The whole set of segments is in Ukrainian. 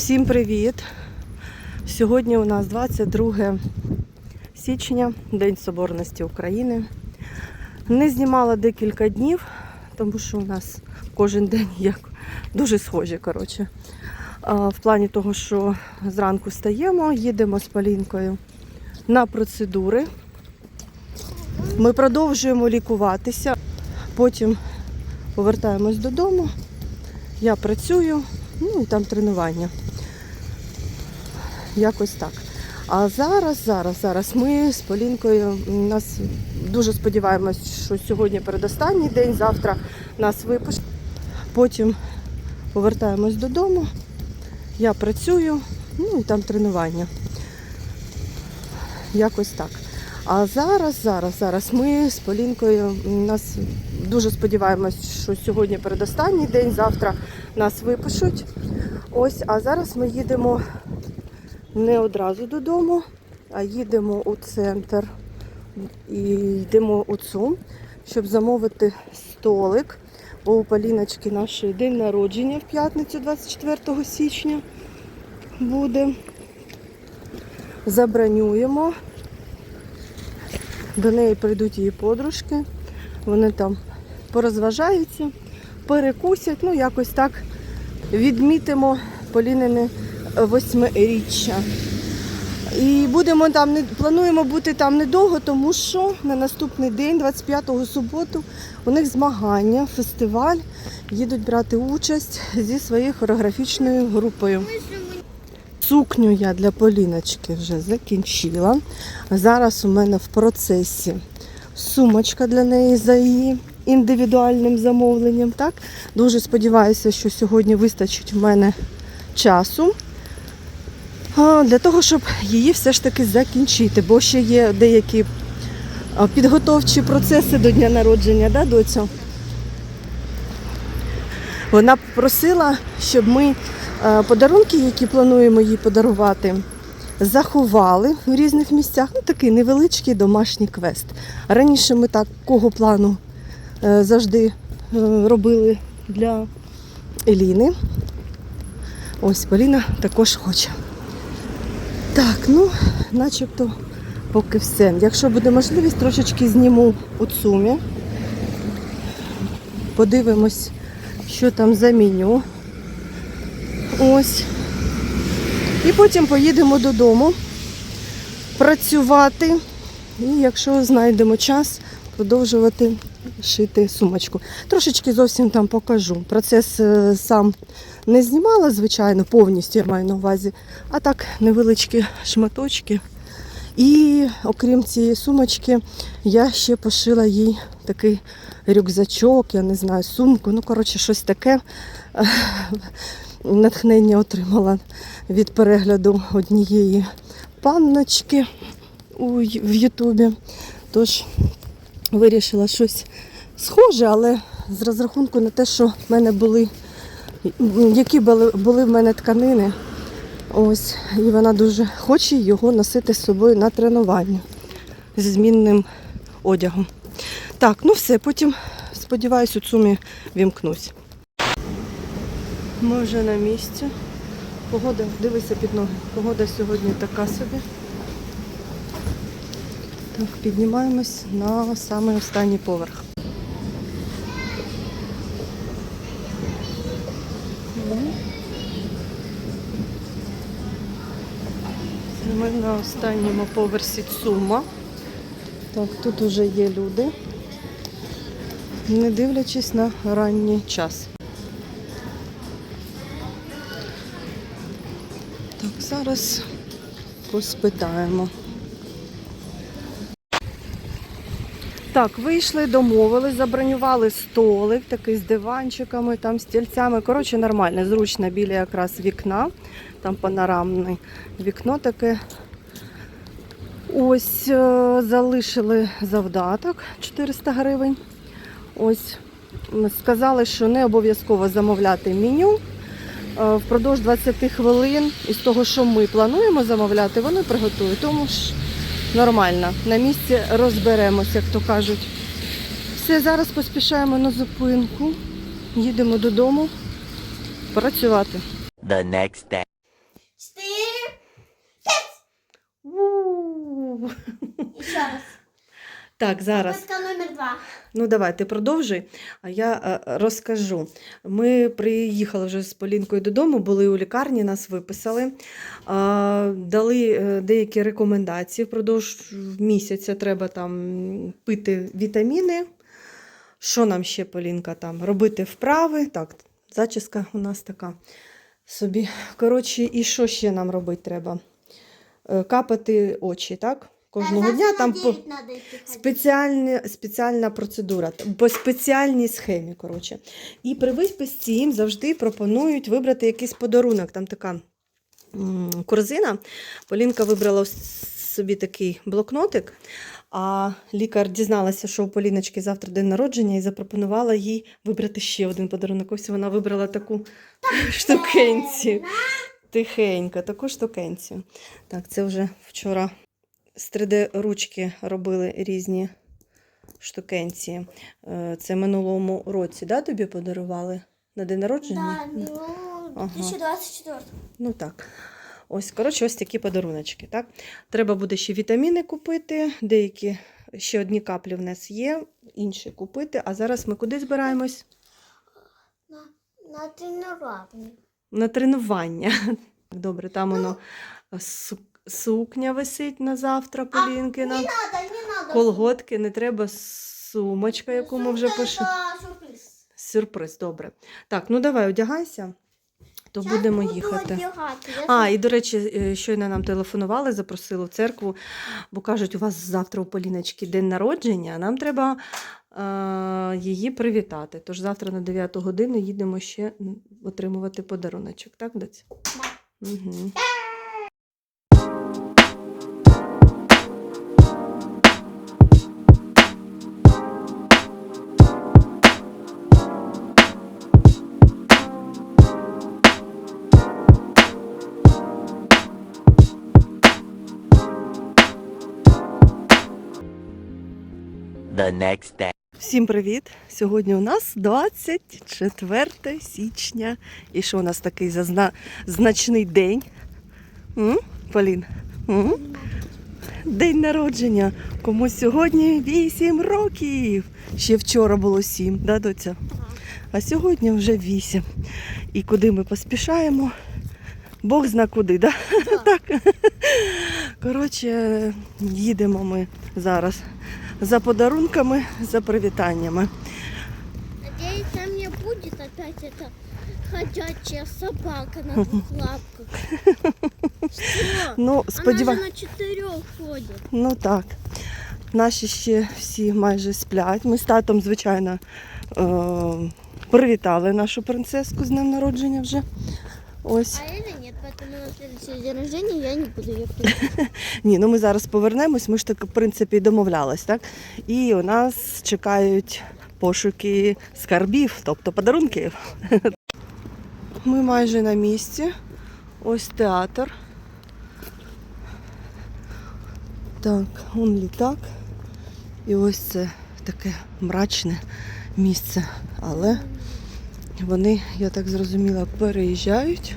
Всім привіт! Сьогодні у нас 22 січня, День Соборності України. Не знімала декілька днів, тому що у нас кожен день як дуже схожі. Коротше. В плані того, що зранку стаємо, їдемо з Полінкою на процедури. Ми продовжуємо лікуватися, потім повертаємось додому. Я працюю, ну і там тренування. Якось так. А зараз, зараз, зараз ми з Полінкою нас дуже сподіваємось, що сьогодні передостанній день, завтра нас випишуть. Потім повертаємось додому. Я працюю, ну і там тренування. Якось так. А зараз, зараз, зараз ми з Полінкою нас дуже сподіваємось, що сьогодні передостанній день, завтра нас випишуть. Ось, а зараз ми їдемо не одразу додому, а їдемо у центр і йдемо у ЦУМ, щоб замовити столик. Бо у Поліночки наш день народження в п'ятницю, 24 січня буде. Забронюємо. До неї прийдуть її подружки. Вони там порозважаються, перекусять, ну якось так відмітимо Полінине восьмиріччя. І будемо там плануємо бути там недовго, тому що на наступний день, 25-го суботу, у них змагання, фестиваль. Їдуть брати участь зі своєю хореографічною групою. Сукню я для Поліночки вже закінчила. Зараз у мене в процесі сумочка для неї за її індивідуальним замовленням. Так? Дуже сподіваюся, що сьогодні вистачить в мене часу для того, щоб її все ж таки закінчити, бо ще є деякі підготовчі процеси до дня народження, да, доцю? Вона просила, щоб ми подарунки, які плануємо їй подарувати, заховали в різних місцях. Ну, такий невеличкий домашній квест. Раніше ми такого плану е, завжди е, робили для Еліни. Ось Поліна також хоче. Так, ну, начебто поки все. Якщо буде можливість, трошечки зніму у цумі. Подивимось, що там за меню. Ось. І потім поїдемо додому працювати. І якщо знайдемо час, продовжувати шити сумочку. Трошечки зовсім там покажу. Процес е, сам не знімала, звичайно, повністю я маю на увазі, а так невеличкі шматочки. І окрім цієї сумочки, я ще пошила їй такий рюкзачок, я не знаю, сумку. Ну, коротше, щось таке натхнення отримала від перегляду однієї панночки в Ютубі. Тож вирішила щось схоже, але з розрахунку на те, що в мене були, які були, були в мене тканини. Ось, і вона дуже хоче його носити з собою на тренування зі змінним одягом. Так, ну все, потім, сподіваюсь, у цумі вімкнусь. Ми вже на місці. Погода, дивися під ноги. Погода сьогодні така собі. Так, піднімаємось на самий останній поверх. Ну. На останньому поверсі ЦУМа. Так, тут вже є люди, не дивлячись на ранній час. Так, зараз поспитаємо. Так, вийшли, домовились, забронювали столик такий з диванчиками, там стільцями. Коротше, нормально, зручно біля якраз вікна. Там панорамне вікно таке. Ось е, залишили завдаток 400 гривень. Ось сказали, що не обов'язково замовляти меню. Е, Впродовж 20 хвилин із того, що ми плануємо замовляти, вони приготують. Тому ж Нормально, На місці розберемося, як то кажуть. Все, зараз поспішаємо на зупинку, їдемо додому працювати. The next day. Ще раз. Так, зараз. Номер два. Ну, давай, ти продовжуй, а я е, розкажу. Ми приїхали вже з Полінкою додому, були у лікарні, нас виписали, дали е, деякі рекомендації. Впродовж місяця треба там пити вітаміни. Що нам ще, Полінка, там робити вправи? Так, зачіска у нас така собі. Коротше, і що ще нам робити треба? Е, Капати очі, так? Кожного дня там по... 9 надо идти ходить. Спеціальні, спеціальна процедура, по спеціальній схемі. Коротше. І при виписці їм завжди пропонують вибрати якийсь подарунок. Там така корзина. Полінка вибрала собі такий блокнотик, а лікар дізналася, що у Поліночки завтра день народження, і запропонувала їй вибрати ще один подарунок. Ось вона вибрала таку штукенцію. Тихенько, таку штукенцію. Так, це вже вчора з 3D-ручки робили різні штукенці. Е, Це минулому році, да, тобі подарували на день народження? Да, ну, Ага. Ну так. Ось, коротше, ось такі подаруночки. Так? Треба буде ще вітаміни купити, деякі ще одні каплі в нас є, інші купити. А зараз ми куди збираємось? На, на тренирование. На тренування. Добре, там воно су- сукня висить на завтра, Полінкина. Не надо, не надо. Колготки не треба, сумочка, яку ми вже пишемо. сюрприз. Сюрприз, добре. Так, ну давай одягайся, то Щас будемо буду їхати. одягати. Я А, і до речі, е, щойно нам телефонували, запросили в церкву, бо кажуть, у вас завтра у Поліночки день народження, а нам треба е, її привітати. Тож завтра на 9 годину їдемо ще отримувати подаруночок, так, доць? Угу. Next day. Всім привіт! Сьогодні у нас 24 січня. І що у нас такий зазна... значний день? М? Полін? М? День народження. Комусь сьогодні 8 років. Ще вчора було 7, да, доця? А сьогодні вже 8. І куди ми поспішаємо? Бог зна куди, да? так? Коротше, їдемо ми зараз за подарунками, за привітаннями. Надеюсь, там не будет опять эта ходячая собака на двух лапках. Что? Ну, Она сподіваюся. же на четырех ходит. Ну так. Наші ще всі майже сплять. Ми з татом, звичайно, е- привітали нашу принцеску з днем народження вже. Ось. А Эля нет, поэтому на следующий день рождения я не буду приводить. Ні, ну ми зараз повернемось, ми ж так, в принципі, домовлялись, так? І у нас чекають пошуки скарбів, тобто подарунків. Ми майже на місці. Ось театр. Так, он літак. І ось це таке мрачне місце. Але вони, я так зрозуміла, переїжджають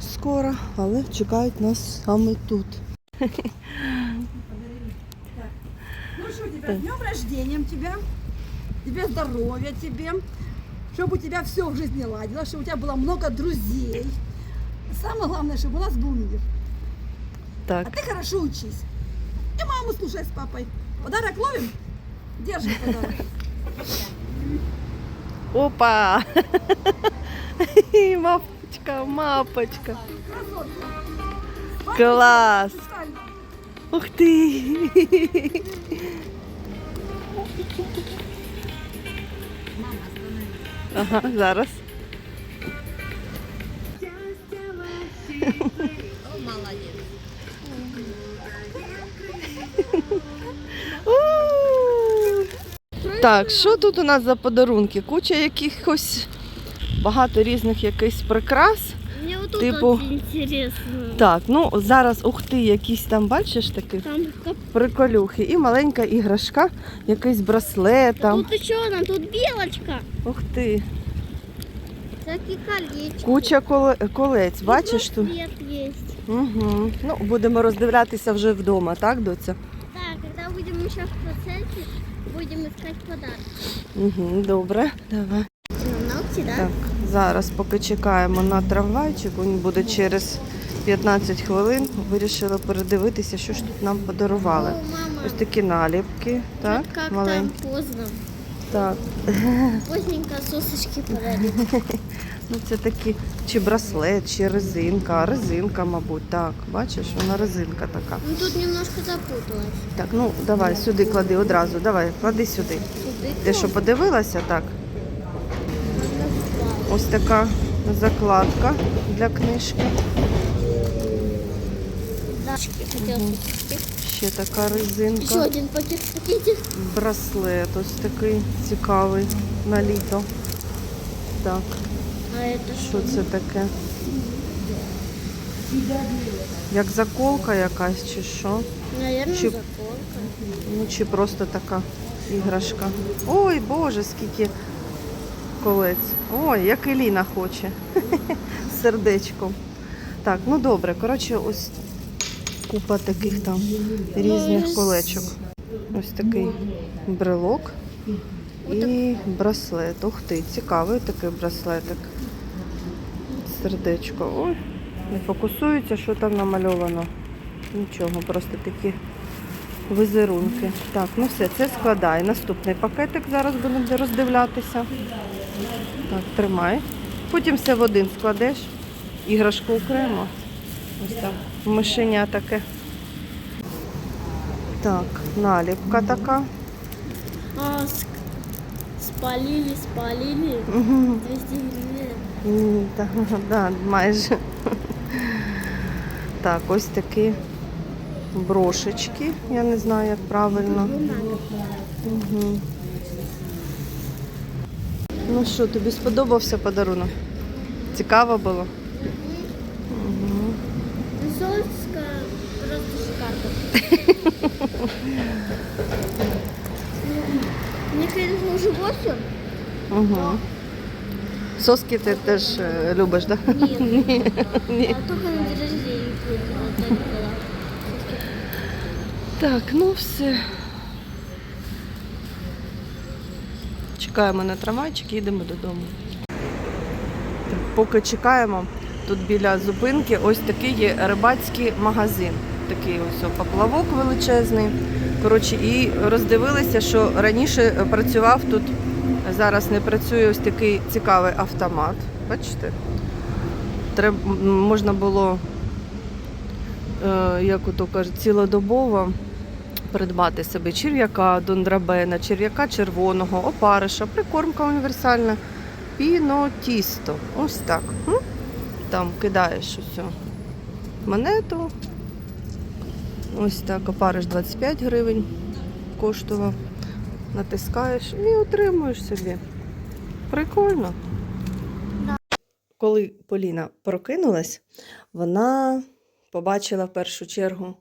скоро, але чекають нас саме тут. Ну что тебя, с днем рождением тебя, тебе здоровья тебе, чтобы у тебя все в жизни ладилось, чтобы у тебя было много друзей. Самое главное, чтобы у нас был мир. Так. А ты хорошо учись. И маму слушай с папой. Подарок ловим? Держи подарок. Опа! Мапочка, мапочка. Клас! Ух ти! Ага, зараз. Так, що тут у нас за подарунки? Куча якихось багато різних якихось прикрас. Мне вот тут Типу- интересно. Так, ну зараз ух ти, якісь там бачиш таких Там приколюхи. І маленька іграшка, якийсь браслет там. Тут еще одна, тут белочка. Ух ти. Всякие колечки. Куча коле- колець, бачиш тут? есть. Угу. Ну, будемо роздивлятися вже вдома, так, доця? сейчас в процессе будем шукати подарки. Угу, добре, давай. На ногти, да? Так, зараз, поки чекаємо на трамвайчик, він буде через 15 хвилин. Вирішила передивитися, що ж тут нам подарували. О, мама, Ось такі наліпки, так, как там поздно. Так. Поздненько сосочки подарили. Ну, це такі, чи браслет, чи резинка. Резинка, мабуть, так. Бачиш, вона резинка така. Ну тут немножко запуталась. Так, ну давай сюди клади одразу. Давай, клади сюди. Сюди Ти що подивилася? Так. Ось така закладка для книжки. Сосочки. Ще така резинка. один пакет пакетик. Браслет ось такий цікавий на літо. Так, що це таке? Як заколка якась чи що? Наверное, Чи- заколка. Ну чи просто така іграшка. Ой, Боже, скільки колець. Ой, як Еліна хоче. З сердечком. Так, ну добре. Коротше, ось купа таких там різних колечок. Ось такий брелок і браслет. Ух ти, цікавий такий браслетик. Сердечко. Ой, не фокусується, що там намальовано. Нічого, просто такі візерунки. Так, ну все, це складай. Наступний пакетик зараз будемо роздивлятися. Так, тримай. Потім все в один складеш. Іграшку окремо. Ось так. Мишеня таке. Так, наліпка така. А, спалили, спалили. Мгм. 200 гривен. М, та, да, майже. Так, ось такі брошечки. Я не знаю, як правильно. Угу. Ну що, тобі сподобався подарунок? Цікаво було? Угу. Соска просто шикарно. Конечно, уже 8. Угу. Соски ти теж е, любиш, так? Да? Нет. Ні. А только на вот так ну все. Чекаємо на трамвайчик, їдемо додому. Так, поки чекаємо, тут біля зупинки ось такий є рибацький магазин. Такий ось поплавок величезний. Коротше, і роздивилися, що раніше працював тут, зараз не працює ось такий цікавий автомат. Бачите? Треб, можна було, е, як ото кажуть, цілодобово придбати собі черв'яка, дондрабена, черв'яка червоного, опариша, прикормка універсальна, піно тісто. Ось так. Там кидаєш усю монету. Ось так, опариш 25 гривень коштував. Натискаєш і отримуєш собі. Прикольно. Коли Поліна прокинулась, вона побачила в першу чергу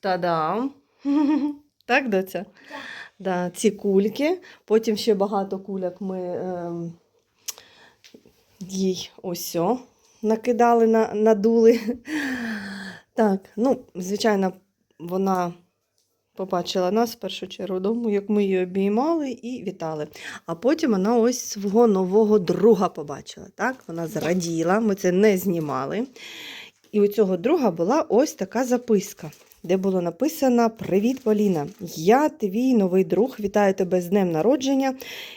та-дам! Так, доця? Да, ці кульки. Потім ще багато кульок ми ем, їй ось накидали, на, надули. Так, ну, звичайно, вона побачила нас в першу чергу вдома, як ми її обіймали і вітали. А потім вона ось свого нового друга побачила. Так? Вона зраділа, ми це не знімали. І у цього друга була ось така записка, де було написано: Привіт, Поліна! Я твій новий друг, вітаю тебе з днем народження.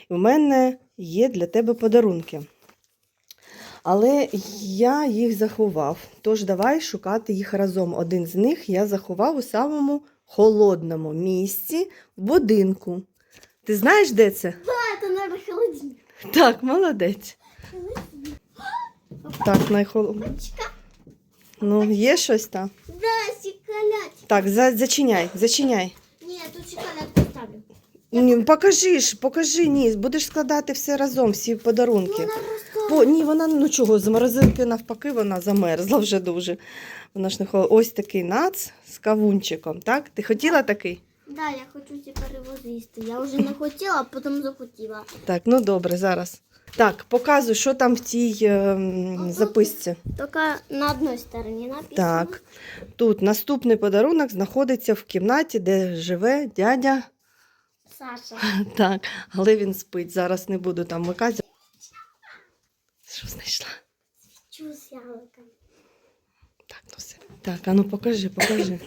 У мене є для тебе подарунки. Але я їх заховав. Тож давай шукати їх разом. Один з них я заховав у самому холодному місці в будинку. Ти знаєш, де це? Да, это, наверное, холодильник. Так, молодець. Так, найхолодніше. Ну, є щось там? Да, шоколад. Так, за, зачиняй, зачиняй. Нет, тут шоколад поставлю. Ні, покажи ж, покажи, ні, будеш складати все разом, всі подарунки. Вона просто... По, ні, вона ну чого, з морозилки навпаки, вона замерзла вже дуже. Вона ж не холодна. Ось такий нац з кавунчиком, так? Ти хотіла такий? Да, я хочу тепер його з'їсти. Я вже не хотіла, а потім захотіла. Так, ну добре, зараз. Так, показуй, що там в тій е, м, записці. Только на одной стороне написано. Так. Тут наступний подарунок знаходиться в кімнаті, де живе дядя. Саша. Так, але він спить. Зараз не буду там вмикати. Що знайшла? Чу с яблоком. Так, ну все. Так, а ну покажи, покажи.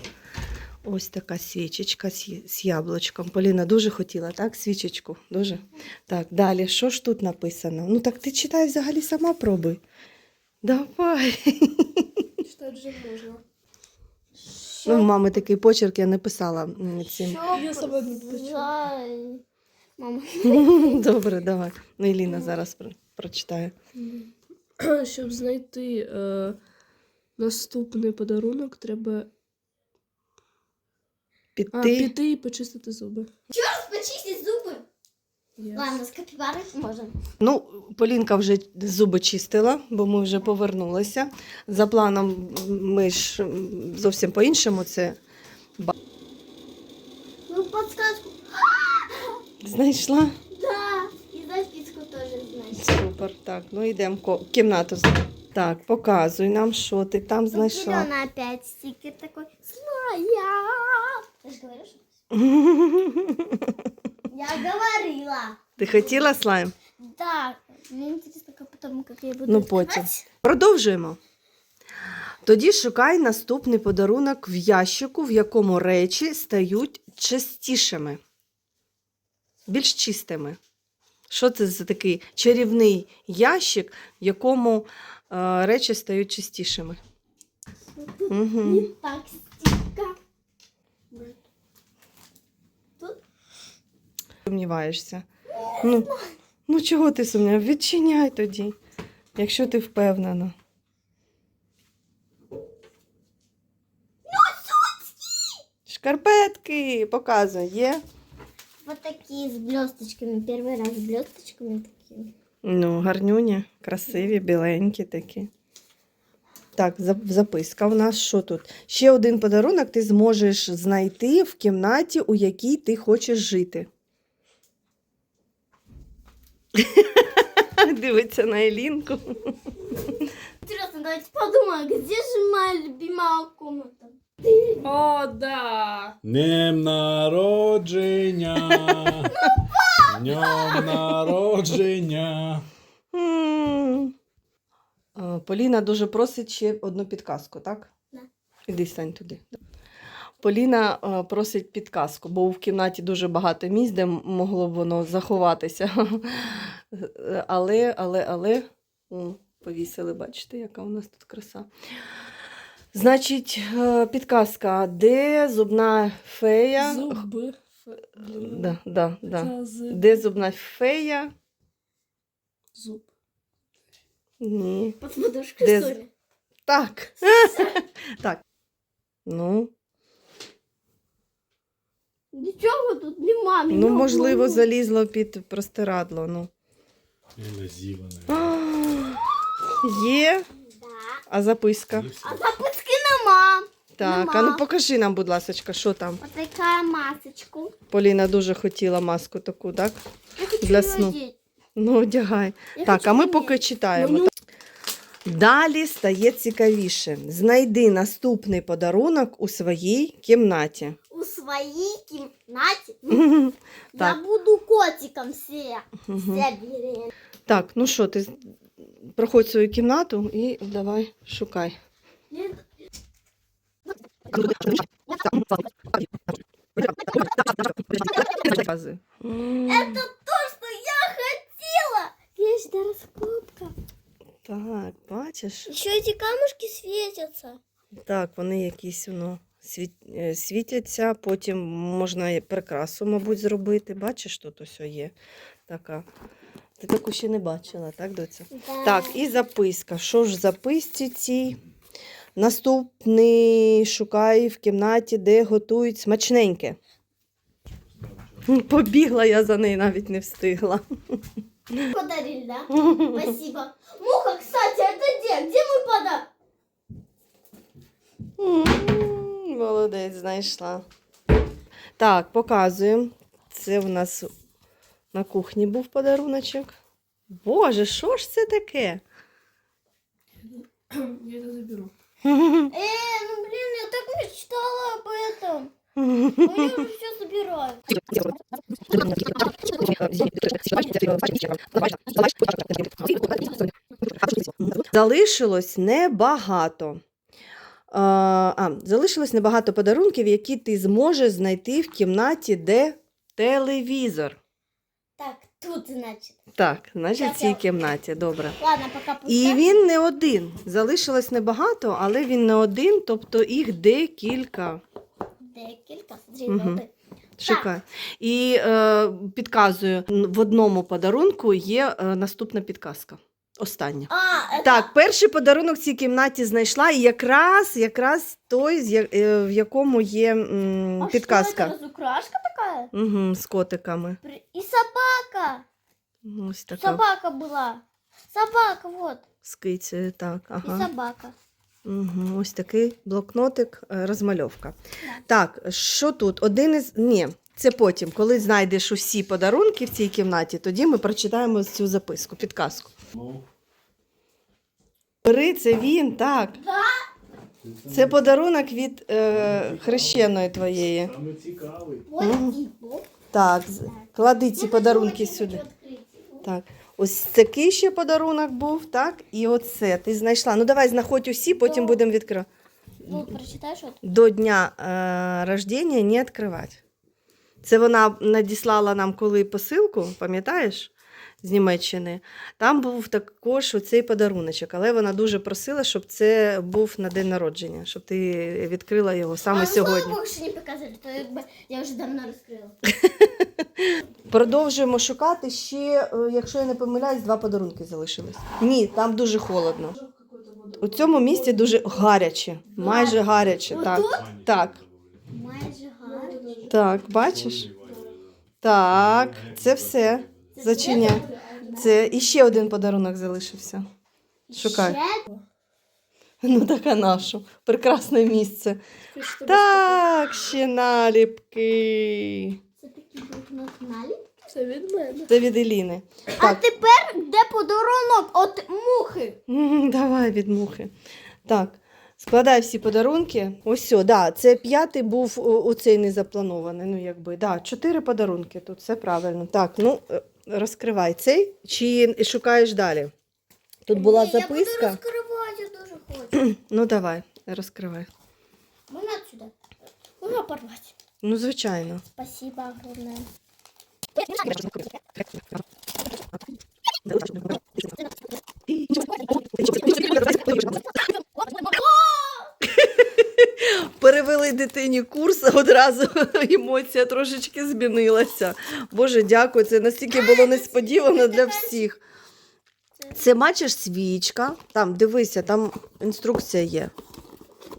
Ось така свічечка з, з яблучком. Поліна дуже хотіла, так? Свічечку. Дуже. Так, далі. Що ж тут написано? Ну так ти читай взагалі сама пробуй. Давай. Читать же можно. Ну, в мами такий почерк я не писала цим. Я сама не. Мама. Добре, давай. Ну, Еліна зараз про- прочитає. Щоб знайти е, наступний подарунок, треба Піти. а, піти і почистити зуби. Почистить зубы? Yes. Ладно, с капибарой можно. Ну, Полінка вже зуби чистила, бо ми вже повернулися. За планом ми ж зовсім по-іншому це Ну, подсказку. знайшла. Да. И записку тоже знаешь. Супер. Так, ну йдемо в кімнату. Так, показуй нам, що ти там знайшла. Зелёный опять стикер такой. Злая. Ты же говоришь? Я говорила. Ти хотіла слайм? Да. Мне интересно, как потом, как я буду Ну, потім. открывать. Продовжуємо. Тоді шукай наступний подарунок в ящику, в якому речі стають частішими, більш чистими. Що це за такий чарівний ящик, в якому е, речі стають чистішими? Угу. Не так стика. Сумніваєшся. Ну, ну чого ти сумніваєшся? Відчиняй тоді, якщо ти впевнена. Шкарпетки, показуй, є. Вот такие с блесточками. Первый раз с блесточками такие. Ну, гарнюні, красиві, біленькі такі. Так, записка у нас що тут? Ще один подарунок ти зможеш знайти в кімнаті, у якій ти хочеш жити. Дивиться на Елінку. Интересно, давайте подумаем, где же моя любимая комната? О, да! Днем народження. Днем народження. Поліна дуже просить ще одну підказку, так? Да. Іди стань туди. Поліна просить підказку, бо в кімнаті дуже багато місць, де могло б воно заховатися. Але, але, але. О, повісили, бачите, яка у нас тут краса. Значить, е, підказка, де зубна фея? Зуби. Фе- Да, да, да. З- Де зубна фея? Зуб. Ні. Под что з- ли? Так. так. Ну, Ничего тут нема. ну, можливо, залізло під простирадло. Ну. А, Є. Да. А записка. А запуски нема. Так, а ну покажи нам, будь ласка, що там. Вот такая масочка. Поліна дуже хотіла маску таку, так? Я хочу Для сну. одеть. Ну, одягай. Я Так, хочу а ми одеть. поки читаємо. Ну, Далі стає цікавіше. Знайди наступний подарунок у своїй кімнаті. У своей кімнаті. Так. Я буду котиком все. Мгм. Все берем. Так, ну що, ти з- проходь свою кімнату і давай шукай. Это то, что я хотела. Есть раскопка. Так, бачиш? Еще эти камушки светятся. Так, вони якісь світ... е, світяться, потім можна і прикрасу, мабуть, зробити. Бачиш, тут ось є така. Ти таку ще не бачила, так, доця? Да. Так, і записка. Що ж в записці цій? Наступний шукай в кімнаті, де готують смачненьке. Побігла я за нею, навіть не встигла. Подарили, да? Спасибо. Муха, кстати, это где? Где мой подарок? Молодець, знайшла. Так, показуємо. Це у нас на кухні був подаруночок. Боже, що ж це таке? Я это заберу. Э, ну блин, я так мечтала об этом. Но я уже все забираю. Залишилось небагато. А, залишилось небагато подарунків, які ти зможеш знайти в кімнаті, де телевізор. Так, тут, значить. Так, значить, в цій кімнаті, добре. Ладно, поки пусто. І він не один. Залишилось небагато, але він не один, тобто їх декілька. Декілька, вот Шукай. І е, підказую, в одному подарунку є е, наступна підказка. Остання. А, это... Так, перший подарунок в цій кімнаті знайшла, і якраз, якраз той, з я- е, в якому є м, а підказка. Что это, разукрашка такая? Угу, з котиками. При- И собака. Ось така Собака была. Собака, вот. з кицею, так. И Ага. собака. Угу, ось такий блокнотик, е, розмальовка. Так, що тут? Один із. Ні, це потім. Коли знайдеш усі подарунки в цій кімнаті, тоді ми прочитаємо цю записку, підказку. Ну, Бери, це він, так. Це подарунок від е, хрещеної твоєї. саме цікавий. Так, з- клади ці подарунки сюди. Так, ось такий ще подарунок був, так, і оце ти знайшла. Ну давай знаходь усі, потім будемо відкривати. Ну. До дня е, рождення не відкривати. Це вона надіслала нам коли посилку, пам'ятаєш? З Німеччини. Там був також оцей подаруночок, але вона дуже просила, щоб це був на день народження, щоб ти відкрила його саме а, ну, сьогодні. слава Богу, что не показали, то я, уже давно раскрыла. Продовжуємо шукати ще, е, якщо я не помиляюсь, два подарунки залишились. Ні, там дуже холодно. У цьому місці дуже гаряче, майже гаряче. Так, так, Майже гарно. так, бачиш? Так, це все. Зачиняй. Це і ще один подарунок залишився. Шукай. Ну так а нашу. Прекрасне місце. Так, ще наліпки. Це такі блокнот Це від мене. Це від Еліни. А Так, тепер де подарунок от мухи? М, Давай від мухи. Так, складай всі подарунки. Ось, сьо, да, це п'ятий був о- оцей не запланований. Ну, якби, да, чотири подарунки тут, все правильно. Так, ну е, розкривай цей чи шукаєш далі. Тут була Ні, Я буду розкривати, я дуже хочу. Ну, давай, розкривай. Вона сюди. Вона порвати? Ну, звичайно. Спасибо огромное. Дитині курс, одразу емоція трошечки змінилася. Боже, дякую, це настільки було несподівано для всіх. Це бачиш свічка. Там дивися, там інструкція є.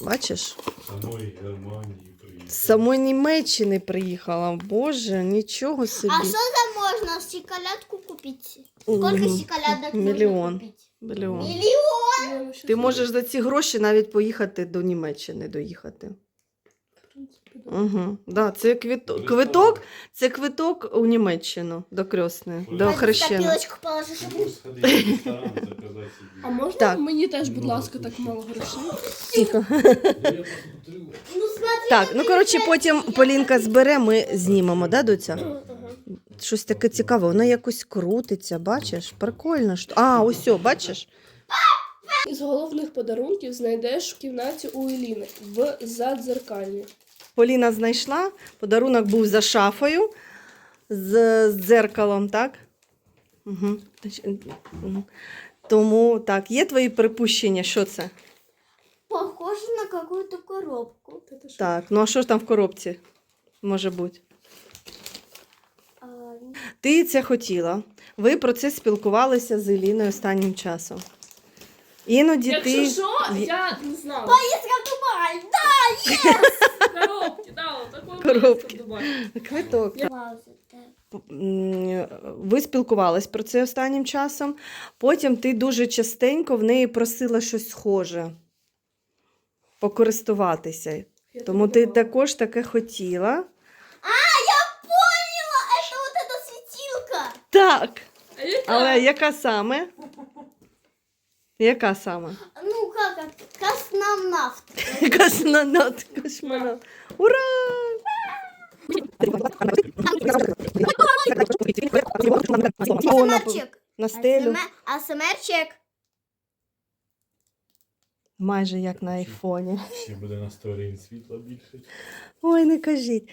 Бачиш? Самої Германії приїхав. З самої Німеччини приїхала. Боже, нічого собі. А что там можно шоколадку купить? Сколько Мгм. шоколадок Миллион. можно купить? Блін. Миллион? Ти можеш за ці гроші навіть поїхати до Німеччини доїхати. Угу. Да, це квиток. Квиток це квиток у Німеччину до крісної, до хрещеної. можеш сходити в ресторан, заказати собі. А можна Так. мені теж, будь ласка, так мало грошей? Тихо. Ну, я посмотрю. Ну смотри. Так, ну коротше, потім Полінка збере, ми знімемо, да, доця? Щось таке цікаве, воно якось крутиться, бачиш? Прикольно. Що... А, ось, о, бачиш? Із головних подарунків знайдеш в кімнаті у Еліни в задзеркальні. Поліна знайшла, подарунок був за шафою з, з дзеркалом, так? Угу. Тому так, є твої припущення, що це? Похоже на какую-то коробку. Так, ну а що ж там в коробці може бути? А, Ти це хотіла. Ви про це спілкувалися з Еліною останнім часом. Іноді Якщо ти. що, я не знала. Поездка в Дубай! Да! Такої Коробки. поїздки в Дубай. Квиток. так. Пауза, да. М, Ви спілкувались про це останнім часом. Потім ти дуже частенько в неї просила щось схоже покористуватися. Я Тому так ти думала. також таке хотіла. А, я поняла! Это вот эта светилка! Так, А Але яка саме? Яка саме? Ну, как это? Космонавт. Космонавт, космонавт. Ура! О, на, Асмерчик. на стелю. Асмерчик. Майже як на айфоні. Ще буде на сторін світла більше. Ой, не кажіть.